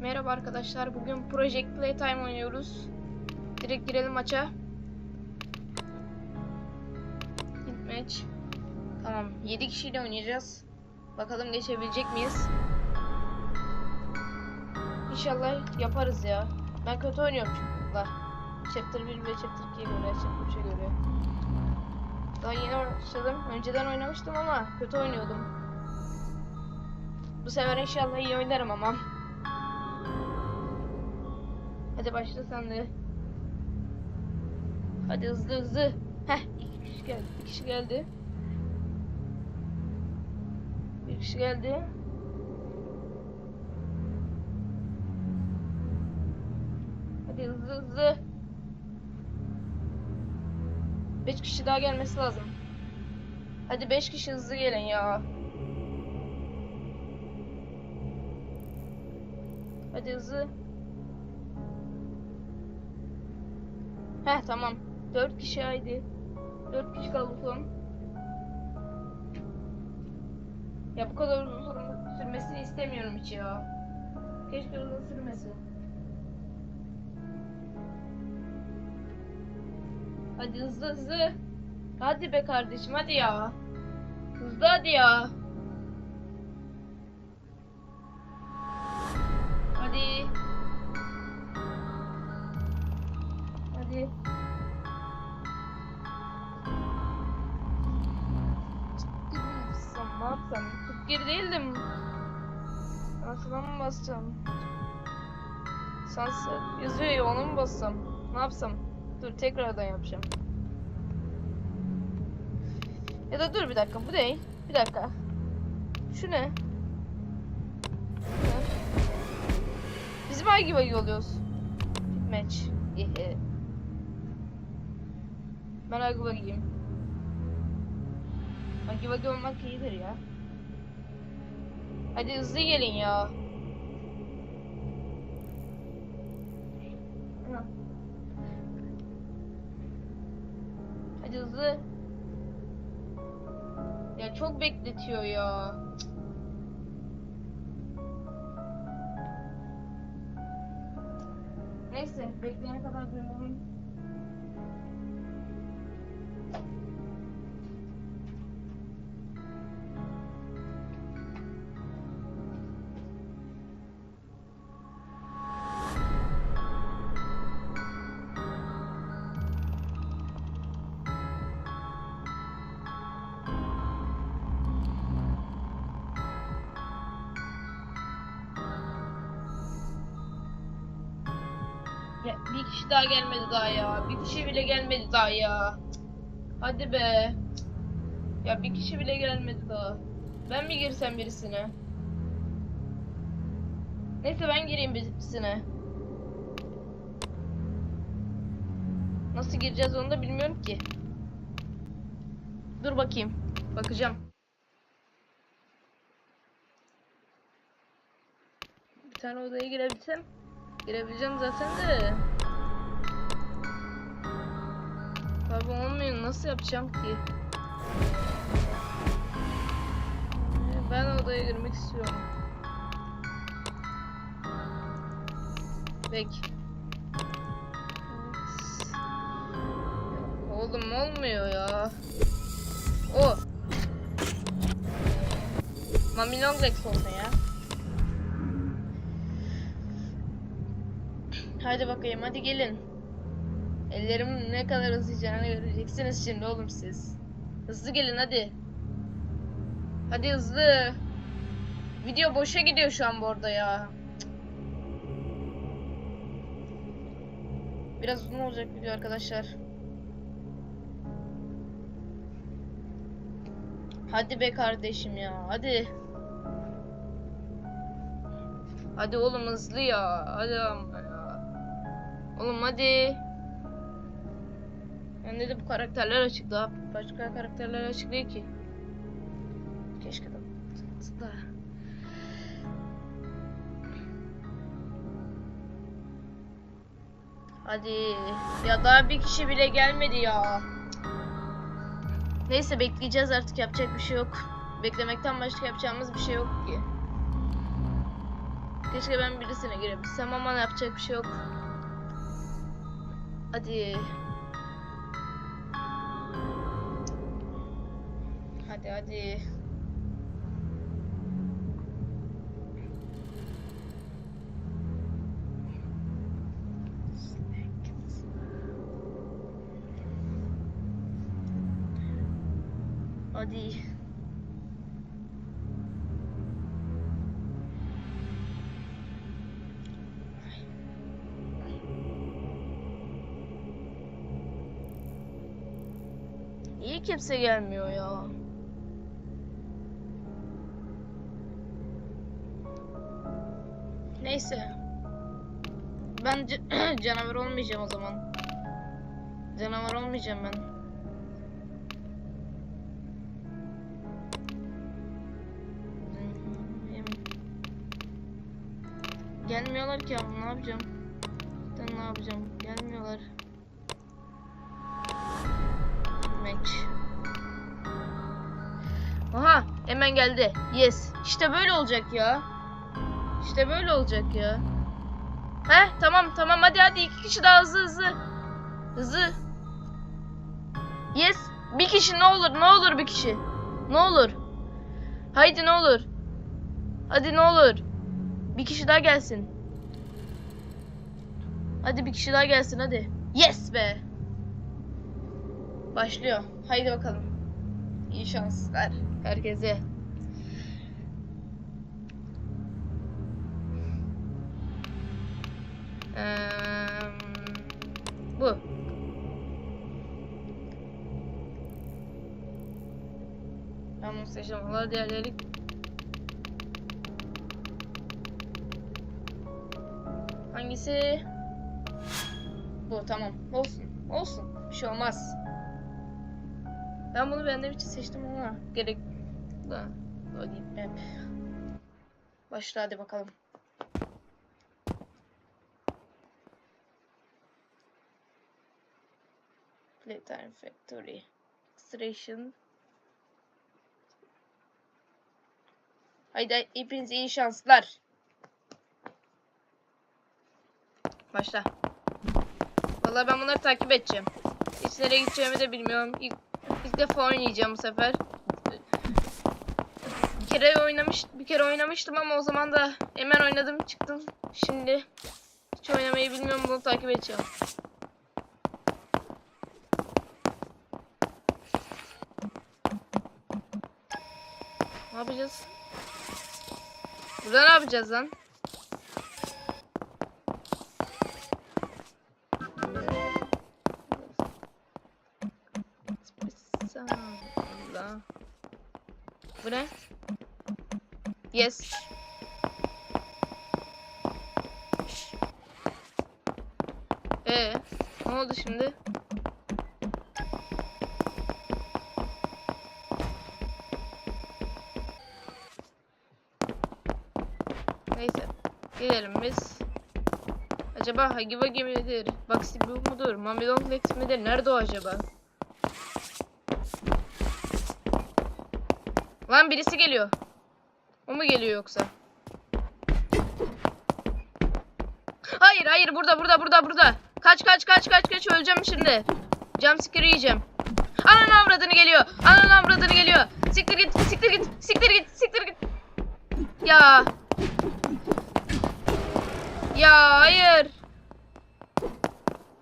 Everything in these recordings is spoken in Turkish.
Merhaba arkadaşlar. Bugün Project Playtime oynuyoruz. Direkt girelim maça. Maç. Tamam. 7 kişiyle oynayacağız. Bakalım geçebilecek miyiz? İnşallah yaparız ya. Ben kötü oynuyorum çünkü da. Chapter 1 ve Chapter 2'ye göre, Chapter 3'e göre. Daha yeni başladım. Önceden oynamıştım ama kötü oynuyordum. Bu sefer inşallah iyi oynarım ama. Hadi başla sen de. Hadi hızlı hızlı. Heh iki kişi geldi. Bir kişi geldi. Bir kişi geldi. Hadi hızlı hızlı. Beş kişi daha gelmesi lazım. Hadi beş kişi hızlı gelin ya. Hadi hızlı. Heh tamam. Dört kişi haydi. Dört kişi kaldı. Ya bu kadar uzun sür- sürmesini istemiyorum hiç ya. Keşke uzun sürmesin. Hadi hızlı hızlı. Hadi be kardeşim hadi ya. Hızlı hadi ya. Bassam? Ne yapsam? Dur tekrardan yapacağım. Ya da dur bir dakika bu değil. Bir dakika. Şu ne? Biz mi Agi Vagi oluyoruz? Match. Ben Agi Vagi'yim. Agi Vagi olmak iyidir ya. Hadi hızlı gelin ya. Hızlı. Ya çok bekletiyor ya. Neyse bekleyene kadar duyalım. Daha gelmedi daha ya. Bir kişi bile gelmedi daha ya. Hadi be. Ya bir kişi bile gelmedi daha. Ben mi girsem birisine? Neyse ben gireyim birisine. Nasıl gireceğiz onu da bilmiyorum ki. Dur bakayım. Bakacağım. Bir tane odaya girebilsem. Girebileceğim zaten de. Tabi olmuyor. Nasıl yapacağım ki? Ee, Ben odaya girmek istiyorum. Bek. Oğlum olmuyor ya. O. Mami Longlegs olsa ya. Hadi bakayım hadi gelin. Ellerim ne kadar hızlayacağını göreceksiniz şimdi oğlum siz. Hızlı gelin hadi. Hadi hızlı. Video boşa gidiyor şu an bu arada ya. Biraz uzun olacak video arkadaşlar. Hadi be kardeşim ya hadi. Hadi oğlum hızlı ya. Hadi ama ya. Oğlum hadi. Bende de bu karakterler açık daha başka karakterler açık değil ki. Keşke de da. Hadi. Ya daha bir kişi bile gelmedi ya. Neyse bekleyeceğiz artık yapacak bir şey yok. Beklemekten başka yapacağımız bir şey yok ki. Keşke ben birisine girebilsem ama yapacak bir şey yok. Hadi. Hadi hadi. Hadi. Niye kimse gelmiyor ya? Ben ca- canavar olmayacağım o zaman. Canavar olmayacağım ben. Gelmiyorlar ki ama ne yapacağım? Ben ne yapacağım? Gelmiyorlar. Match. Aha hemen geldi. Yes. İşte böyle olacak ya. İşte böyle olacak ya. He tamam tamam hadi hadi iki kişi daha hızlı hızlı. Hızlı. Yes. Bir kişi ne olur ne olur bir kişi. Ne olur. Haydi ne olur. Hadi ne olur. Bir kişi daha gelsin. Hadi bir kişi daha gelsin hadi. Yes be. Başlıyor. Haydi bakalım. İyi şanslar herkese. Eee, bu. Ben bunu seçeceğim. Valla diğerleri Hangisi? Bu tamam. Olsun. Olsun. Bir şey olmaz. Ben bunu beğendiğim için seçtim ama gerek da o gitmem. Başla hadi bakalım. Playtime Factory Extraction Haydi hepinize iyi şanslar. Başla. Vallahi ben bunları takip edeceğim. Hiç nereye gideceğimi de bilmiyorum. İlk, ilk defa oynayacağım bu sefer. Bir kere oynamış, bir kere oynamıştım ama o zaman da hemen oynadım, çıktım. Şimdi hiç oynamayı bilmiyorum, bunu takip edeceğim. Ne yapacağız? Burada ne yapacağız lan? Allah. Bu ne? Yes. Ee, ne oldu şimdi? Acaba Hagi Wagi midir? Baxi bu mudur? Mami Long Legs midir? Nerede o acaba? Lan birisi geliyor. O mu geliyor yoksa? Hayır hayır burada burada burada burada. Kaç kaç kaç kaç kaç öleceğim şimdi. Jumpscare yiyeceğim. Ananı avradını geliyor. Ananı avradını geliyor. Siktir git siktir git siktir git siktir git. Ya. Ya hayır.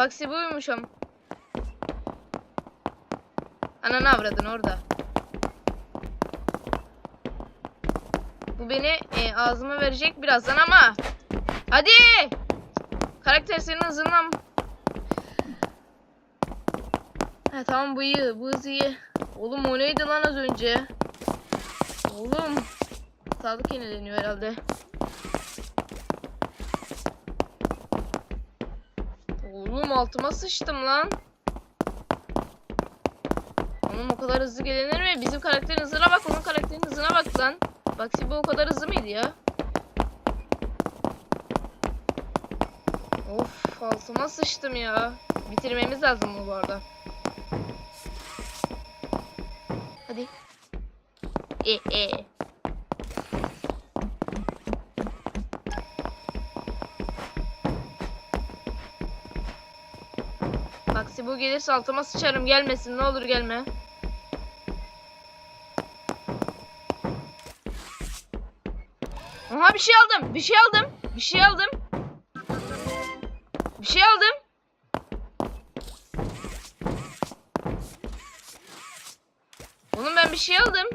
Baksi buymuşum. Ananı avradın orada. Bu beni e, ağzıma verecek birazdan ama. Hadi. Karakter senin hızından. Ha tamam bu iyi. Bu hız iyi. Oğlum o neydi lan az önce? Oğlum. Sağlık yenileniyor herhalde. Oğlum altıma sıçtım lan. Oğlum o kadar hızlı gelinir mi? Bizim karakterin hızına bak, onun karakterin hızına bak lan. Bak bu o kadar hızlı mıydı ya? Of altıma sıçtım ya. Bitirmemiz lazım bu arada. Hadi. E e. Bak bu gelirse altıma sıçarım gelmesin ne olur gelme. Aha bir şey aldım. Bir şey aldım. Bir şey aldım. Bir şey aldım. Oğlum ben bir şey aldım.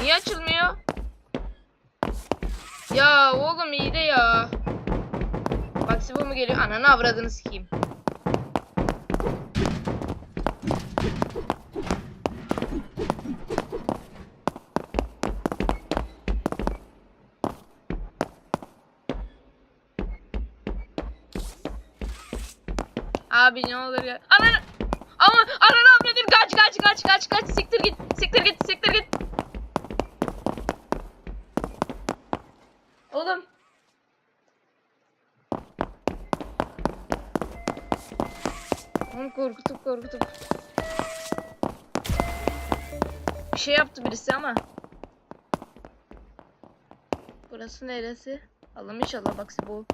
Niye açılmıyor? Ya oğlum iyi de ya. Bak bu mu geliyor? Ananı avradını sikeyim. Abi ne olur ya. Ananı ama ananı avradını kaç kaç kaç kaç kaç siktir git siktir git siktir git. Oğlum. Onu korkutup korkutup. Bir şey yaptı birisi ama. Burası neresi? Allah'ım inşallah bak bu.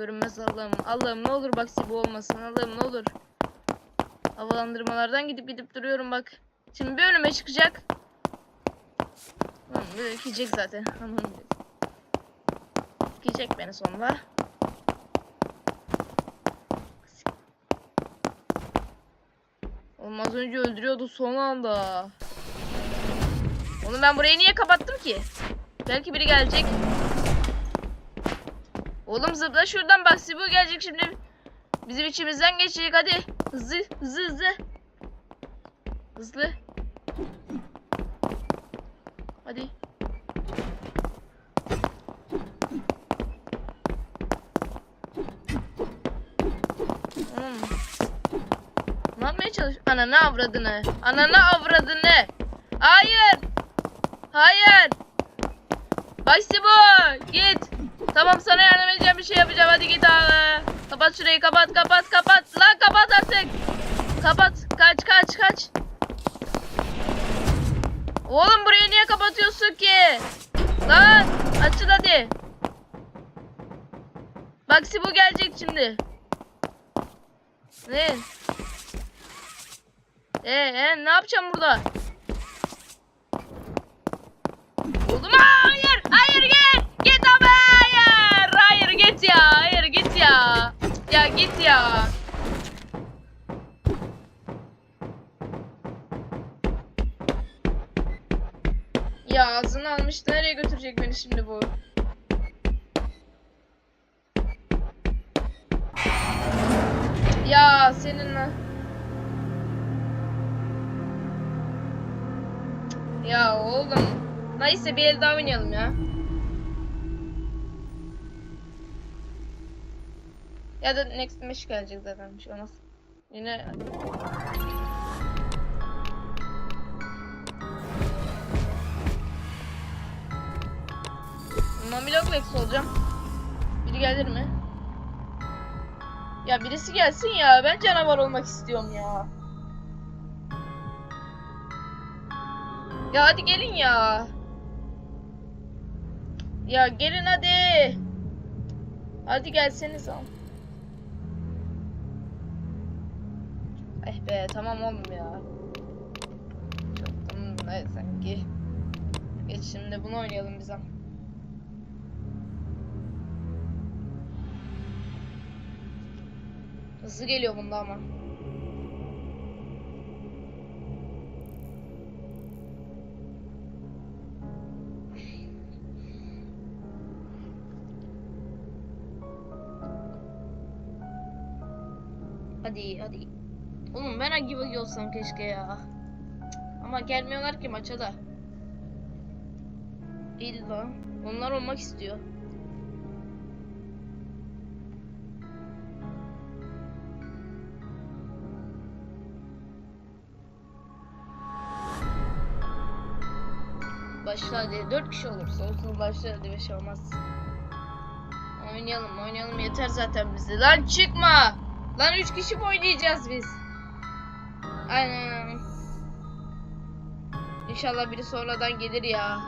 Görünmez Allah'ım. Allah'ım ne olur bak bu olmasın. Allah'ım ne olur. Havalandırmalardan gidip gidip duruyorum bak. Şimdi bir önüme çıkacak. Lan böyle zaten. Gidecek beni sonunda. Oğlum az önce öldürüyordu son anda. Oğlum ben burayı niye kapattım ki? Belki biri gelecek. Oğlum zıpla şuradan bak Sibu gelecek şimdi. Bizim içimizden geçecek hadi. Hızlı hızlı hızlı. Hızlı. Hadi. Oğlum. Ne yapmaya çalış? Ananı avradını. Ananı avradını. Hayır. Hayır. Bak Sibu git. Tamam sana yardım edeceğim bir şey yapacağım hadi git abi. Kapat şurayı kapat kapat kapat. Lan kapat artık. Kapat. Kaç kaç kaç. Oğlum burayı niye kapatıyorsun ki? Lan açıl hadi. Bak bu gelecek şimdi. Ne? Ee, e, ne yapacağım burada? Oğlum hayır hayır git. Git abi hayır. Hayır git ya. Hayır git ya. Ya ya. Ağzını almıştı. Nereye götürecek beni şimdi bu? Ya seninle. Ya oğlum. Neyse bir el daha oynayalım ya. Ya da next match gelecek zaten bir şey olmaz. Yine Mamilok Lex olacağım. Biri gelir mi? Ya birisi gelsin ya. Ben canavar olmak istiyorum ya. Ya hadi gelin ya. Ya gelin hadi. Hadi gelseniz al. Eh be tamam oğlum ya. Çok da sanki. Geç şimdi bunu oynayalım biz ama. Hızlı geliyor bunda ama. Hadi hadi. Oğlum ben gibi olsam keşke ya. Ama gelmiyorlar ki maça da. İlla. Onlar olmak istiyor. Başla hadi. Dört kişi olursa olsun başla hadi beş olmaz. Oynayalım oynayalım yeter zaten bize. Lan çıkma. Lan üç kişi mi oynayacağız biz? Aynen. İnşallah biri sonradan gelir ya.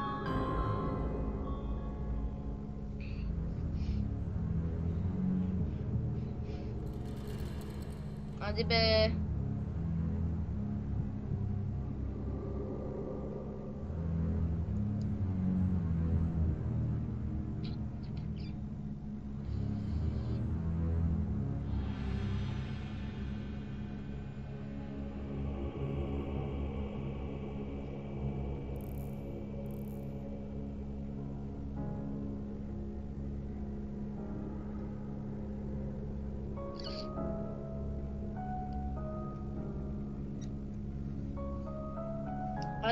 Hadi be.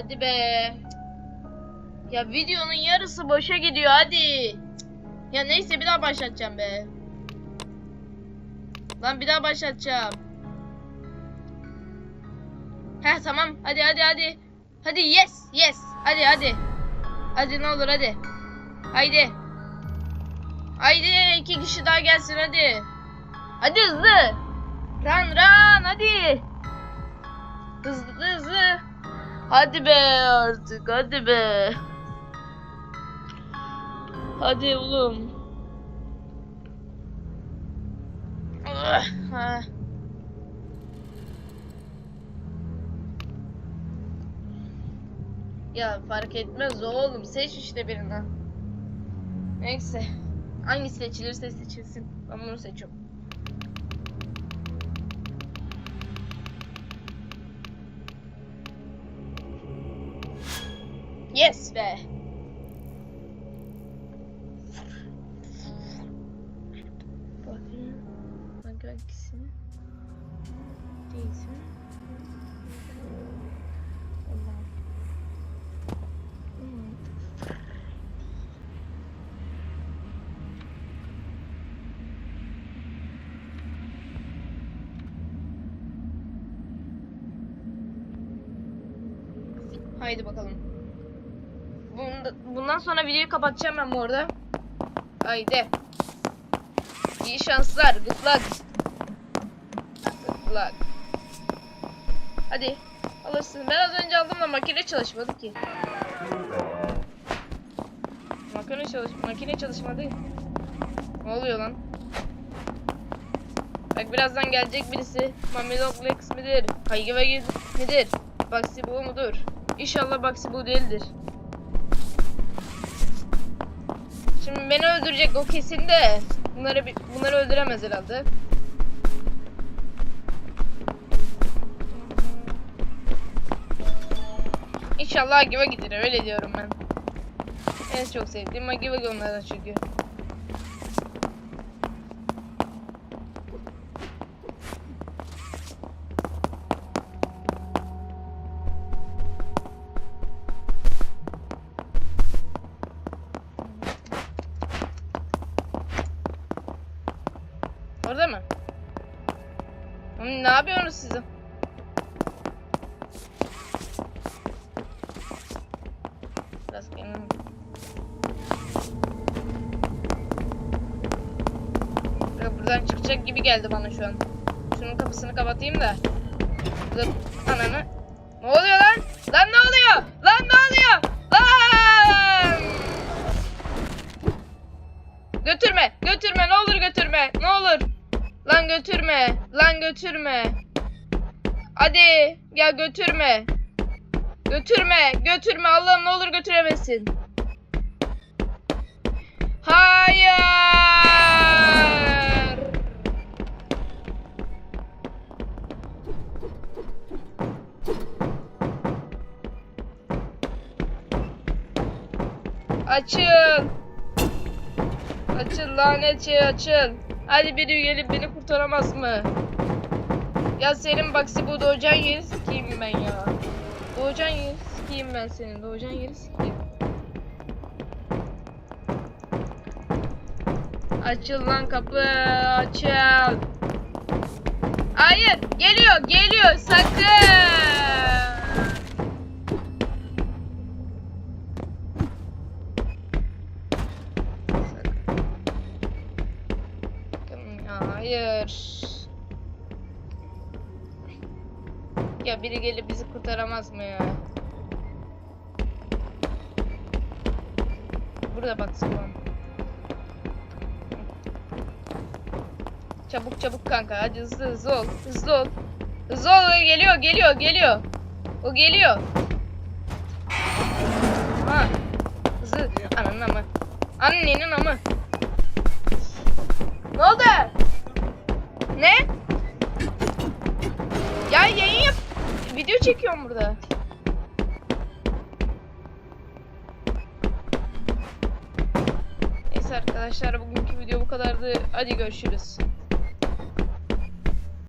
Hadi be. Ya videonun yarısı boşa gidiyor hadi. Ya neyse bir daha başlatacağım be. Lan bir daha başlatacağım. Heh tamam hadi hadi hadi. Hadi yes yes. Hadi hadi. Hadi ne olur hadi. Haydi. Haydi iki kişi daha gelsin hadi. Hadi hızlı. Run run hadi. Hızlı. Hadi be artık hadi be. Hadi oğlum. Ah, ha. Ya fark etmez oğlum seç işte birini. Neyse. Hangi seçilirse seçilsin. Ben bunu seçiyorum. Yes be. Bakayım. Hangisini? Değilsin. Haydi bakalım. Bunda, bundan sonra videoyu kapatacağım ben bu arada. Haydi. İyi şanslar. Good luck. Good luck. Hadi. Alırsın. Ben az önce aldım da makine çalışmadı ki. Makine çalış makine çalışmadı. Ne oluyor lan? Bak birazdan gelecek birisi. Mamelok Lex midir? Kaygı ve midir? Baxi bu mudur? İnşallah Baxi bu değildir. Beni öldürecek o kesin de. Bunları bunları öldüremez herhalde. İnşallah Agiva gider öyle diyorum ben. En çok sevdiğim Agiva onlardan çünkü. Ne yapıyorsunuz siz? Biraz kendim. Buradan çıkacak gibi geldi bana şu an. Şunun kapısını kapatayım da. Dur. Ananı. Götürme. Hadi, gel götürme. Götürme, götürme. Allah'ım ne olur götüremesin. Hayır. Açıl. Açıl lanet şey açıl. Hadi biri gelip beni kurtaramaz mı? Ya senin baksi bu doğacağın yeri sikeyim ben ya. Doğacağın yeri sikeyim ben senin. Doğacağın yeri sikeyim. Açıl lan kapı. Açıl. Hayır. Geliyor. Geliyor. Sakın. Hayır. Biri gelip bizi kurtaramaz mı ya? Burada bak Simon. Çabuk çabuk kanka hadi hızlı hızlı ol. Hızlı ol. Hızlı ol geliyor geliyor geliyor. O geliyor. Ha. Hızlı. Ananın amı. Annenin amı. Ne oldu? Ne? Video çekiyorum burada. Neyse arkadaşlar bugünkü video bu kadardı. Hadi görüşürüz.